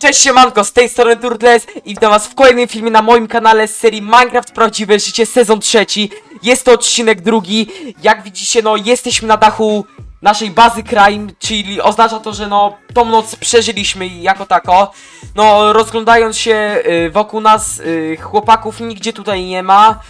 Cześć siemanko, z tej strony Turtles i witam was w kolejnym filmie na moim kanale z serii Minecraft Prawdziwe Życie sezon trzeci. Jest to odcinek drugi. Jak widzicie, no jesteśmy na dachu naszej bazy crime, czyli oznacza to, że no tą noc przeżyliśmy jako tako. No rozglądając się y, wokół nas, y, chłopaków nigdzie tutaj nie ma,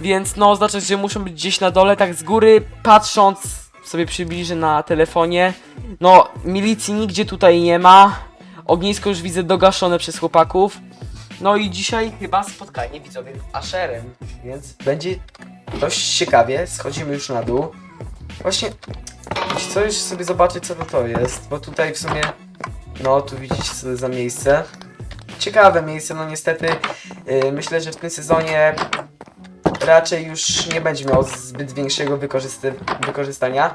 więc no oznacza, że muszą być gdzieś na dole, tak z góry patrząc sobie przybliżę na telefonie. No milicji nigdzie tutaj nie ma. Ognisko już widzę dogaszone przez chłopaków. No i dzisiaj chyba spotkanie widzowie z Asherem, więc będzie dość ciekawie. Schodzimy już na dół. Właśnie, co już sobie zobaczyć co to to jest, bo tutaj w sumie, no tu widzicie co to za miejsce. Ciekawe miejsce, no niestety yy, myślę, że w tym sezonie raczej już nie będzie miał zbyt większego wykorzystania.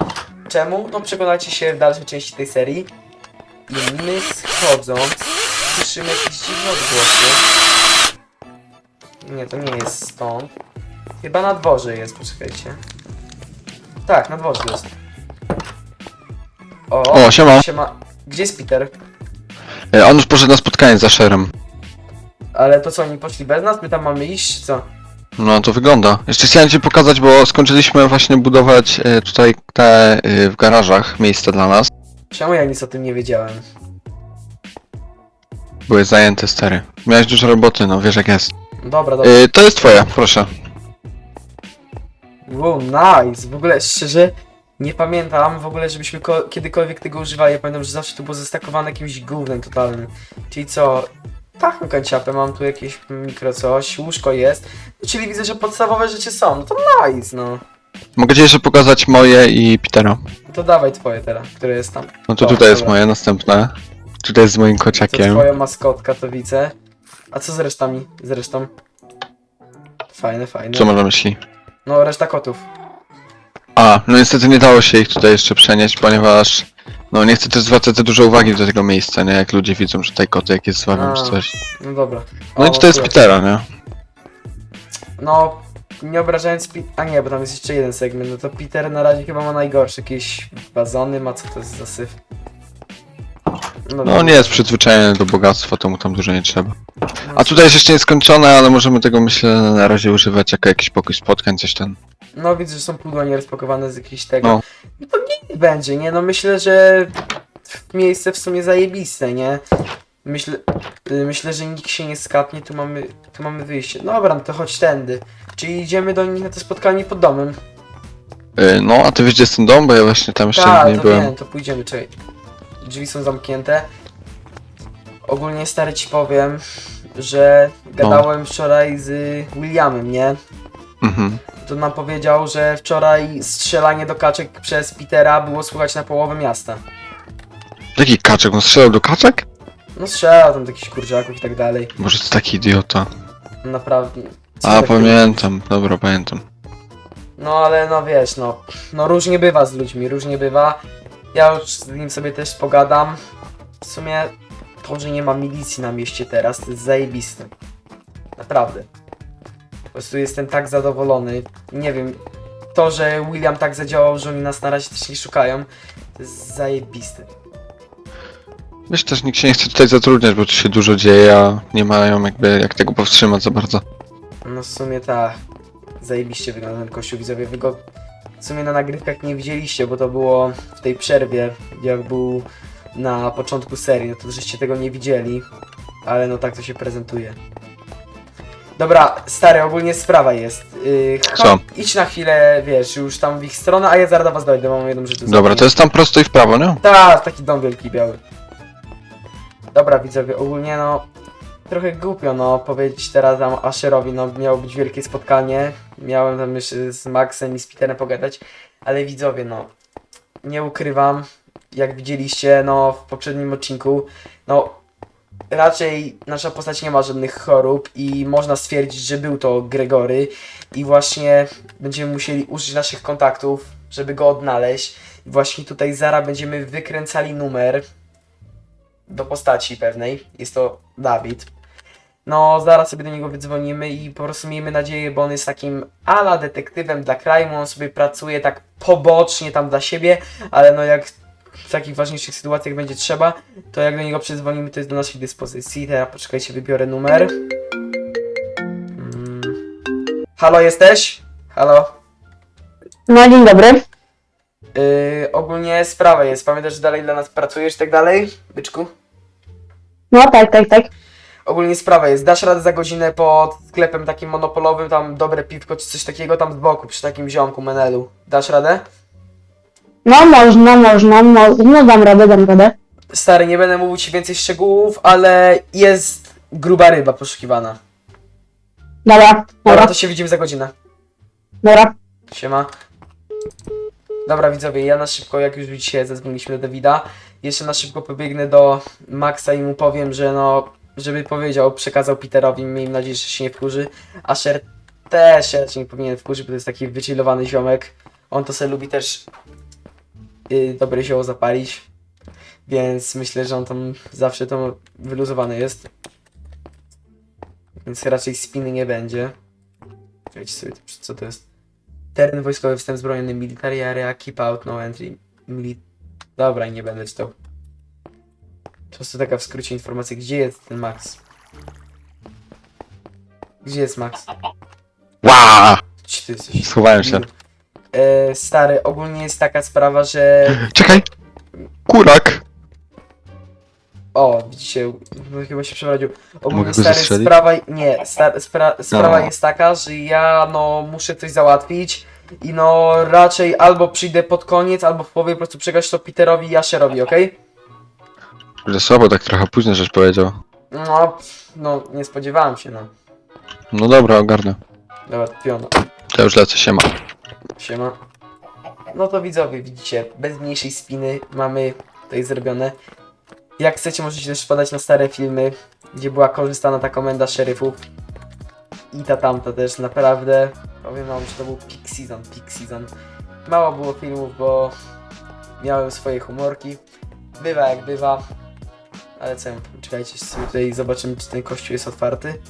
Czemu? No przekonacie się w dalszej części tej serii. I my schodząc słyszymy jakieś dziwne odgłosy. Nie, to nie jest stąd. Chyba na dworze jest, poczekajcie. Tak, na dworze jest. O, O, siema. siema. Gdzie jest Peter? E, On już poszedł na spotkanie z Asherem. Ale to co, oni poszli bez nas? My tam mamy iść, czy co? No to wygląda. Jeszcze chciałem ci pokazać, bo skończyliśmy właśnie budować e, tutaj te e, w garażach miejsce dla nas. Czemu ja nic o tym nie wiedziałem? Były zajęte stery. Miałeś dużo roboty, no wiesz jak jest. Dobra, dobra. E, to jest twoja, proszę. Wow, nice. W ogóle szczerze nie pamiętam w ogóle, żebyśmy ko- kiedykolwiek tego używali. Ja pamiętam, że zawsze to było zestakowane jakimś gównem totalnym. Czyli co? Taką kanciapę, mam tu jakieś mikro coś, łóżko jest. No, czyli widzę, że podstawowe rzeczy są. No to nice, no. Mogę ci jeszcze pokazać moje i Petera. No To dawaj twoje teraz, które jest tam. No to O, tutaj jest dobra. moje następne. Tutaj jest z moim To kociakiem. twoja maskotka, to widzę. A co z resztami? Z resztą? Fajne, fajne. Co masz na myśli? No, reszta kotów. A, no niestety nie dało się ich tutaj jeszcze przenieść, ponieważ no nie chcę też zwracać za dużo uwagi do tego miejsca, nie? Jak ludzie widzą, że tutaj koty jakieś zwabią A. czy coś. No dobra. No O, i tutaj jest. Petera, nie? No, nie obrażając A nie, bo tam jest jeszcze jeden segment. No to Peter na razie chyba ma najgorszy. Jakieś bazony ma, co to jest za syf? No nie jest przyzwyczajony do bogactwa, to mu tam dużo nie trzeba. no, A tutaj jest jeszcze nieskończone, ale możemy tego myślę na razie używać jako jakiś pokój spotkań, coś ten. No widzę, że są pudła nierozpakowane z jakiejś tego. No. No. to nie będzie, nie? No myślę, że miejsce w sumie zajebiste, nie? Myślę, y, myślę, że nikt się nie skapnie, tu mamy, tu mamy wyjście. Dobra, no to chodź tędy. Czyli idziemy do nich na to spotkanie pod domem. Yy, no, a ty wiesz ten dom, bo ja właśnie tam jeszcze Tak, nie to byłem. wiem, to pójdziemy, czekaj. Drzwi są zamknięte. Ogólnie stary ci powiem, że gadałem wczoraj z Williamem, nie? Mhm. To nam powiedział, że wczoraj strzelanie do kaczek przez Petera było słychać na połowę miasta. Jaki kaczek? On strzelał do kaczek? No strzelał tam jakichś kurczaków i tak dalej. Może to taki idiota. Naprawdę. Co A, pamiętam, dobra, pamiętam. No ale no wiesz, no, no różnie bywa z ludźmi, różnie bywa. Ja już z nim sobie też pogadam. W sumie to, że nie ma milicji na mieście teraz, to jest zajebiste. Naprawdę. Po prostu jestem tak zadowolony. Nie wiem, to, że William tak zadziałał, że oni nas na razie też nie szukają, to jest zajebiste. Wiesz, też nikt się nie chce tutaj zatrudniać, bo tu się dużo dzieje, a nie mają jakby jak tego powstrzymać za bardzo. No w sumie tak. Zajebiście wygląda ten kościół widzowie. Wy go w sumie na nagrywkach nie widzieliście, bo to było w tej przerwie, jak był na początku serii, no to żeście tego nie widzieli. Ale no tak to się prezentuje. Dobra, stary, ogólnie sprawa jest. Yy, Co? chodź, idź na chwilę, wiesz, już tam w ich stronę, a ja zaraz do was dojdę, mam jedną rzecz do Dobra, zrobienia. to jest tam prosto i w prawo, nie? Tak, taki dom wielki, biały. Dobra, widzowie, ogólnie no... Trochę głupio, no, powiedzieć teraz tam Asherowi, no, miało być wielkie spotkanie. Miałem tam jeszcze z Maxem i z Peterem pogadać, ale widzowie, no, nie ukrywam, jak widzieliście, no, w poprzednim odcinku, no, raczej nasza postać nie ma żadnych chorób i można stwierdzić, że był to Gregory i właśnie będziemy musieli użyć naszych kontaktów, żeby go odnaleźć. I właśnie tutaj Zara będziemy wykręcali numer do postaci pewnej. Jest to Dawid. No, zaraz sobie do niego wydzwonimy i po prostu miejmy nadzieję, bo on jest takim ala detektywem dla kraju, on sobie pracuje tak pobocznie tam dla siebie, ale no jak w takich ważniejszych sytuacjach będzie trzeba, to jak do niego przyzwolimy, to jest do naszej dyspozycji. Teraz poczekajcie, wybiorę numer. Mm. Halo, jesteś? Halo? No dzień dobry. Yy, ogólnie sprawa jest. Pamiętasz, że dalej dla nas pracujesz i tak dalej, byczku? No tak, tak, tak. Ogólnie sprawa jest. Dasz radę za godzinę pod sklepem takim monopolowym, tam dobre piwko czy coś takiego tam z boku, przy takim ziomku, menelu. Dasz radę? No można, można, no, no dam radę, dam radę. Stary, nie będę mówił ci więcej szczegółów, ale jest gruba ryba poszukiwana. Dobra, Dobra, dobra, to się widzimy za godzinę. dobra. Siema. Dobra widzowie, ja na szybko, jak już widzicie, zadzwoniliśmy do Davida. Jeszcze na szybko pobiegnę do Maxa i mu powiem, że no, żeby powiedział, przekazał Peterowi, miejmy nadzieję, że się nie wkurzy. A też się nie powinien wkurzyć, bo to jest taki wychillowany ziomek. On to sobie lubi też yy, dobre zioło zapalić. Więc myślę, że on tam zawsze to wyluzowany jest. Więc raczej spiny nie będzie. Czekajcie sobie, co to jest? Teren wojskowy, wstęp zbrojny, military area, keep out, no entry, mili... Dobra, nie będę czytał. Po prostu taka w skrócie informacja, gdzie jest ten Max? Gdzie jest Max? Ty jesteś? Schowałem się. E, stary, ogólnie jest taka sprawa, że... Czekaj! Kurak! O, widzicie, no, chyba się przeprowadził. Ogólnie Mogę go stary, sprawa... Nie, sta, spra, sprawa No. jest taka, że ja, no, muszę coś załatwić i no, raczej albo przyjdę pod koniec, albo w połowie po prostu przekaż to Peterowi i Asherowi, okej? Że słabo, tak trochę późno żeś powiedział. No, no, nie spodziewałem się, no. No dobra, ogarnę. Dobra, piono. To już lecę, siema. Siema. No to widzowie, widzicie, bez mniejszej spiny mamy tutaj zrobione. Jak chcecie, możecie też wpadać na stare filmy, gdzie była korzystana ta komenda szeryfów. I ta tamta też, naprawdę. Powiem wam, że to był peak season, peak season. Mało było filmów, bo miałem swoje humorki. Bywa jak bywa. Ale co, czekajcie sobie tutaj, zobaczymy czy ten kościół jest otwarty.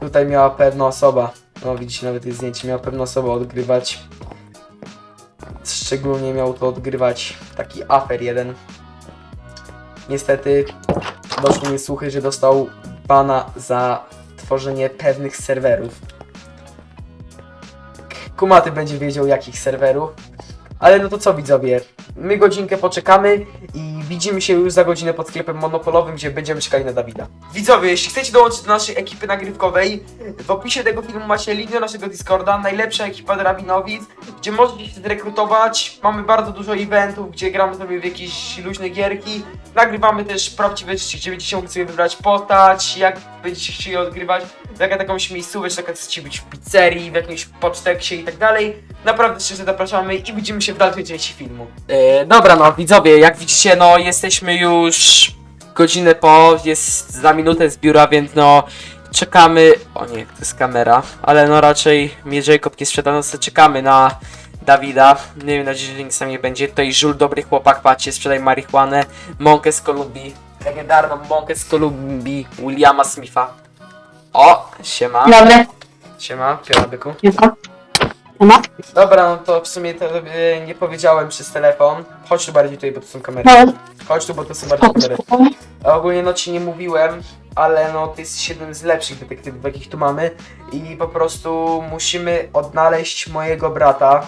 Tutaj miała pewna osoba, no widzicie nawet jest zdjęcie, miała pewna osoba odgrywać. Szczególnie miał to odgrywać taki afer jeden. Niestety doszły mi słuchy, że dostał bana za tworzenie pewnych serwerów. Kumaty będzie wiedział jakich serwerów. Ale no to co widzowie, my godzinkę poczekamy i widzimy się już za godzinę pod sklepem monopolowym, gdzie będziemy czekali na Dawida. Widzowie, jeśli chcecie dołączyć do naszej ekipy nagrywkowej, w opisie tego filmu macie link do naszego Discorda, najlepsza ekipa Drabinowic, gdzie możecie się zrekrutować. Mamy bardzo dużo eventów, gdzie gramy sobie w jakieś luźne gierki. Nagrywamy też prawdziwe rzeczy, gdzie będziecie mogli sobie wybrać postać, jak będziecie chcieli odgrywać, jak jakąś miejscówę, czy jak chcecie być w pizzerii, w jakimś poczteksie i tak dalej. Naprawdę szczerze zapraszamy i widzimy się w dalszej części filmu. E, dobra, no widzowie, jak widzicie, no jesteśmy już godzinę po, jest za minutę z biura, więc no czekamy. O nie, to jest kamera, ale no raczej mnie Jacob nie sprzeda, no to czekamy na Dawida. Nie wiem, nadzieję, że nic tam nie będzie. Tutaj Żul, dobry chłopak, patrzcie, sprzedaj marihuanę. Mąkę z Kolumbii, legendarną mąkę z Kolumbii Williama Smitha. O, siema, Dobry. siema, piora byku. Siema. Dobra, no to w sumie to e, nie powiedziałem przez telefon. Chodź tu bardziej tutaj, bo to są kamery. No, Chodź tu, bo to są bardziej spoko, kamery. spoko. A ogólnie no ci nie mówiłem, ale no ty jesteś jednym z lepszych detektywów, jakich tu mamy. I po prostu musimy odnaleźć mojego brata.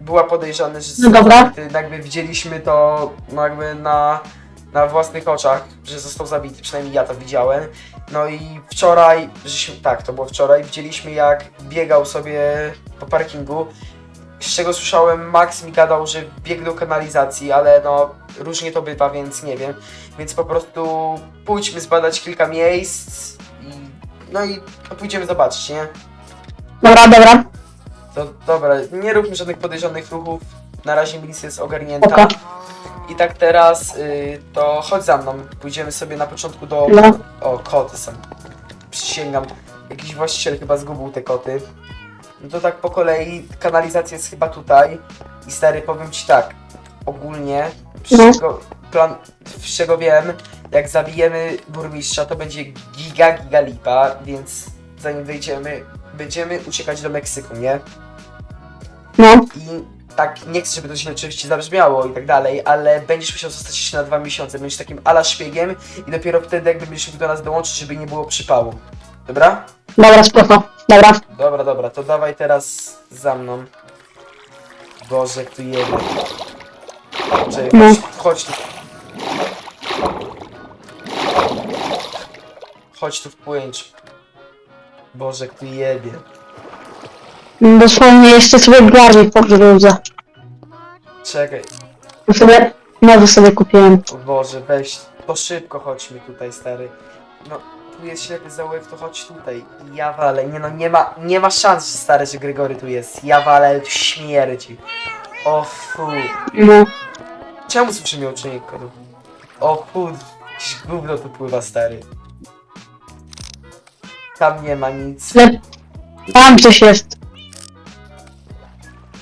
Była podejrzany, że No dobra. zabity. jakby widzieliśmy to no jakby na, na własnych oczach, że został zabity, przynajmniej ja to widziałem. No i wczoraj, żeśmy, tak, to było wczoraj, widzieliśmy jak biegał sobie po parkingu. Z czego słyszałem, Max mi gadał, że biegł do kanalizacji, ale no różnie to bywa, więc nie wiem. Więc po prostu pójdźmy zbadać kilka miejsc i no i no, pójdziemy zobaczyć, nie? Dobra, dobra. To dobra, nie róbmy żadnych podejrzanych ruchów. Na razie milicja jest ogarnięta. I tak teraz y, to chodź za mną. Pójdziemy sobie na początku do. No. O, koty są. Przysięgam. Jakiś właściciel chyba zgubił te koty. No to tak po kolei, kanalizacja jest chyba tutaj. I stary, powiem ci tak. Ogólnie, z No. czego, plan, z czego wiem, jak zabijemy burmistrza, to będzie giga, giga lipa, więc zanim wyjdziemy, będziemy uciekać do Meksyku, nie? No, I tak, nie chcę, żeby to źle oczywiście zabrzmiało i tak dalej, ale będziesz musiał zostać jeszcze na dwa miesiące, będziesz takim ala szpiegiem i dopiero wtedy jakby będziesz mógł do nas dołączyć, żeby nie było przypału. Dobra? Dobra, spoko. Dobra. Dobra, dobra, to dawaj teraz za mną. Boże, tu jedzie. Czekaj, No. chodź, chodź tu. Chodź tu wpłyńcz. Boże, jak tu jebie. Dosłownie jeszcze sobie garnik pogryzę. Czekaj, sobie, nowy sobie kupiłem. o Boże, weź, to szybko chodźmy tutaj, stary. No, tu jest ślepy zaułek, to chodź tutaj. Ja walę, nie no, nie ma, nie ma szans, stary, że Gregory tu jest. Ja walę, tu śmierdzi. O fu. No. Czemu słyszy mnie uczynnik kodu? O fu, jakieś gówno tu pływa, stary. Tam nie ma nic. Le... Tam coś jest.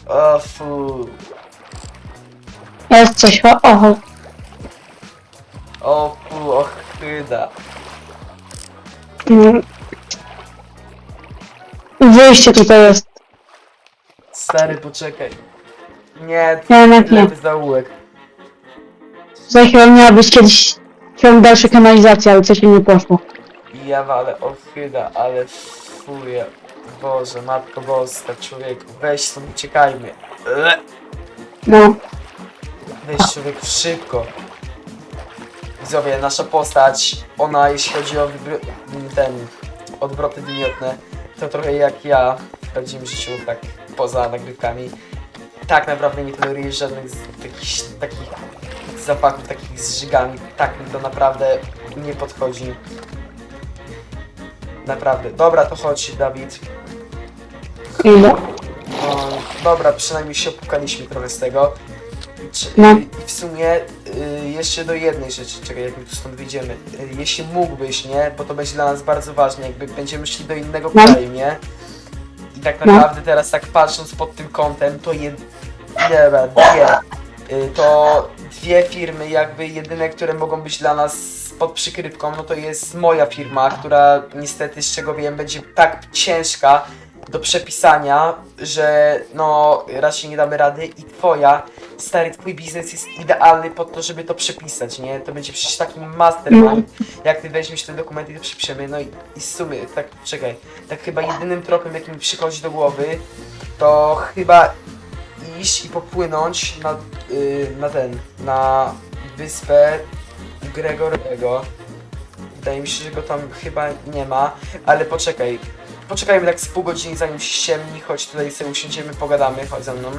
O fu. Jest coś, o, oho. O fu, ochyda. Mm. Wyjście tutaj jest. Stary, poczekaj. Nie, Ja jednak nie. ślepy zaułek. Tutaj chyba miała być kiedyś ciąg dalszy kanalizacja, ale coś mi nie poszło. Ja walę ochyda, ale fuję. Boże, Matko Boska, człowieku, weź stąd uciekajmy. Le. No. Weź człowieku, szybko. Widzowie, nasza postać, ona jeśli chodzi o ten odwroty wymiotne, to trochę jak ja w prawdziwym życiu, tak poza nagrywkami. Tak naprawdę nie toleruję żadnych z takich, takich zapachów, takich z żygami. Tak mi to naprawdę nie podchodzi. Naprawdę. Dobra, to chodź, Dawid. No, dobra, przynajmniej się opukaliśmy trochę z tego. Czy, No. I w sumie y, jeszcze do jednej rzeczy, czekaj, jak my tu stąd wyjdziemy. Y, jeśli mógłbyś, nie? Bo to będzie dla nas bardzo ważne, jakby będziemy szli do innego No. kraju, nie? I tak No. naprawdę teraz tak patrząc pod tym kątem, to jed... Dobra, dwie. Y, to dwie firmy jakby jedyne, które mogą być dla nas pod przykrywką, no to jest moja firma, która niestety z czego wiem będzie tak ciężka do przepisania, że no raczej nie damy rady i twoja, stary twój biznes jest idealny pod to, żeby to przepisać, nie? To będzie przecież taki mastermind, jak ty weźmiesz te dokumenty i to przepiszemy, no i, i w sumie, tak, czekaj, tak chyba jedynym tropem, jaki mi przychodzi do głowy, to chyba iść i popłynąć na, y, na ten, na wyspę Gregorego. Wydaje mi się, że go tam chyba nie ma, ale poczekaj. Poczekajmy tak z pół godziny zanim się ściemni, chodź tutaj sobie usiądziemy, pogadamy, chodź ze mną.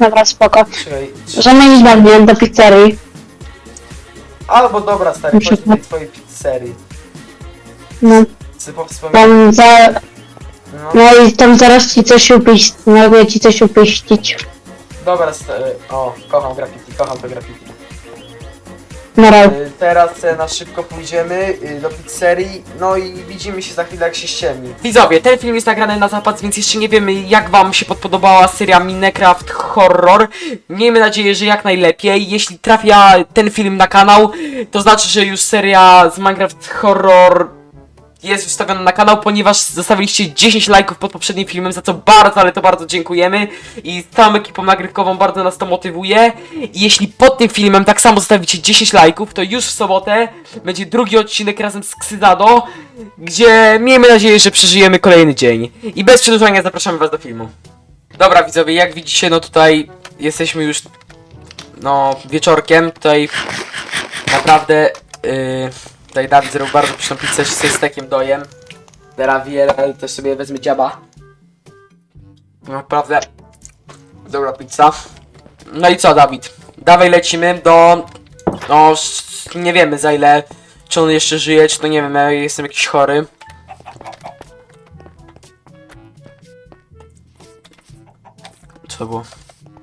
Dobra, spoko. Czekaj, Możemy iść mnie do pizzerii. albo dobra stary, chodź do tej twojej pizzerii. No. Co powspominam? Tam za... No, No i tam zaraz ci coś upić. Mogę ci coś upiścić. dobra stary, o, kocham graffiti, kocham to graffiti. Na razie. Y, Teraz e, na szybko pójdziemy y, do pizzerii, no i widzimy się za chwilę jak się ściemni. Widzowie, ten film jest nagrany na zapas, więc jeszcze nie wiemy jak wam się podobała seria Minecraft Horror. Miejmy nadzieję, że jak najlepiej. Jeśli trafia ten film na kanał, to znaczy, że już seria z Minecraft Horror jest wstawiona na kanał, ponieważ zostawiliście 10 lajków pod poprzednim filmem, za co bardzo, ale to bardzo dziękujemy i całą ekipą nagrywkową bardzo nas to motywuje. I jeśli pod tym filmem tak samo zostawicie 10 lajków, to już w sobotę będzie drugi odcinek razem z Ksydado, gdzie miejmy nadzieję, że przeżyjemy kolejny dzień. I bez przedłużania zapraszamy was do filmu. Dobra widzowie, jak widzicie, no tutaj jesteśmy już no wieczorkiem, tutaj naprawdę yy, tutaj Dawid zrobił bardzo pyszną pizzę z stekiem dojem. Teraz wiele, też sobie wezmę dziaba. Naprawdę dobra pizza. No i co Dawid? Dawaj lecimy do... No nie wiemy za ile, czy on jeszcze żyje, czy to nie wiem, ja jestem jakiś chory. Co to było?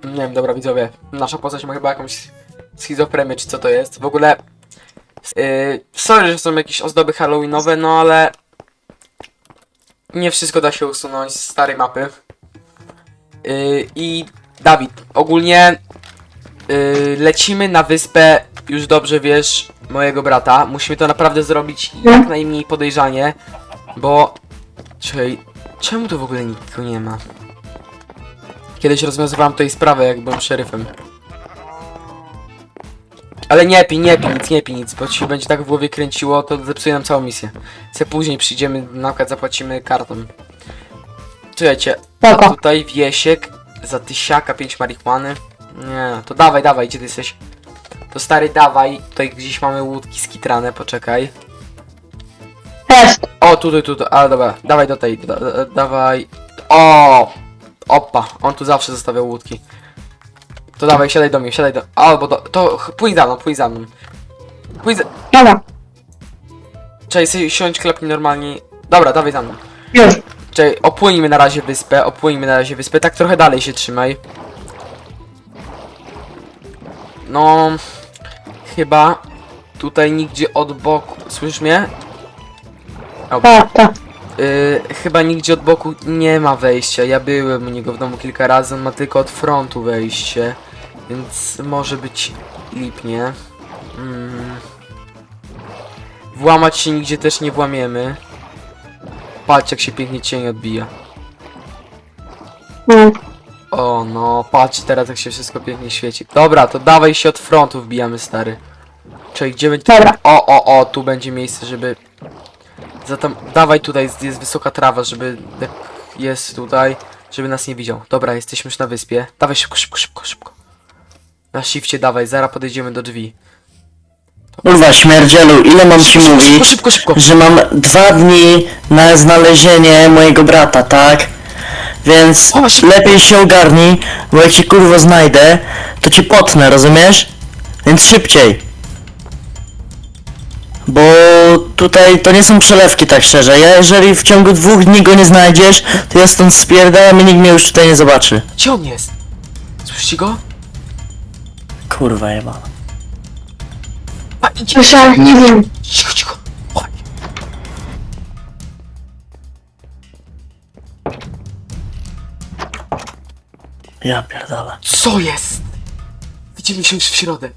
Nie wiem, dobra widzowie, nasza postać ma chyba jakąś schizofrenię, czy co to jest. W ogóle, yy, sorry, że są jakieś ozdoby halloweenowe, no ale nie wszystko da się usunąć z starej mapy. Yy, I Dawid, ogólnie yy, lecimy na wyspę, już dobrze wiesz, mojego brata. Musimy to naprawdę zrobić jak najmniej podejrzanie, bo... Czekaj, czemu tu w ogóle nikogo nie ma? Kiedyś rozwiązywałem tej sprawę, jak byłem szeryfem. Ale nie pij, nie pij nic, nie pij nic, bo ci się będzie tak w głowie kręciło, to zepsuje nam całą misję. Se później przyjdziemy, na przykład zapłacimy kartą. Czekajcie, a Spoko. tutaj Wiesiek za tysiaka, pięć marihuany. Nie, to dawaj, dawaj, gdzie ty jesteś? To stary, dawaj, tutaj gdzieś mamy łódki skitrane, poczekaj. Jest. O, tutaj, tutaj, ale dobra, dawaj do tej, da, da, dawaj. O! Opa, on tu zawsze zostawiał łódki. To dawaj, siadaj do mnie, siadaj do... Albo do... To ch- pójdź za mną, pójdź za mną. Pójdź za... Dobra. Czekaj, sobie siądź, klepnij normalnie. Dobra, dawaj za mną. Już. Czekaj, opłyńmy na razie wyspę, opłyńmy na razie wyspę, tak trochę dalej się trzymaj. No... Chyba... Tutaj nigdzie od boku... Słyszysz mnie? Tak, tak. Yy, chyba nigdzie od boku nie ma wejścia. Ja byłem u niego w domu kilka razy, on ma tylko od frontu wejście. Więc może być lipnie. Mm. Włamać się nigdzie też nie włamiemy. Patrz jak się pięknie cień odbija. O no, patrz teraz jak się wszystko pięknie świeci. Dobra, to dawaj się od frontu wbijamy stary. Czyli gdzie będzie... Dobra. O, o, o, tu będzie miejsce, żeby... Zatem dawaj tutaj, jest, jest wysoka trawa, żeby... Jak jest tutaj, żeby nas nie widział. Dobra, jesteśmy już na wyspie. Dawaj szybko, szybko, szybko, szybko. Na shifcie dawaj, zaraz podejdziemy do drzwi. Kurwa, śmierdzielu, ile mam ci Szybko, szybko, mówić, szybko, szybko. że mam dwa dni na znalezienie mojego brata, tak? Więc O, szybko. lepiej się ogarnij, bo jak cię kurwa znajdę, to cię potnę, rozumiesz? Więc szybciej. Bo tutaj to nie są przelewki, tak szczerze. Ja jeżeli w ciągu dwóch dni go nie znajdziesz, to ja stąd spierdalam i nikt mnie już tutaj nie zobaczy. Gdzie on jest? Słyszycie go? Kurwa jeba. A idzie. Nie wiem. Cicho, cicho. Chodź. Ja pierdolę. Co jest? Widzimy się już w środę.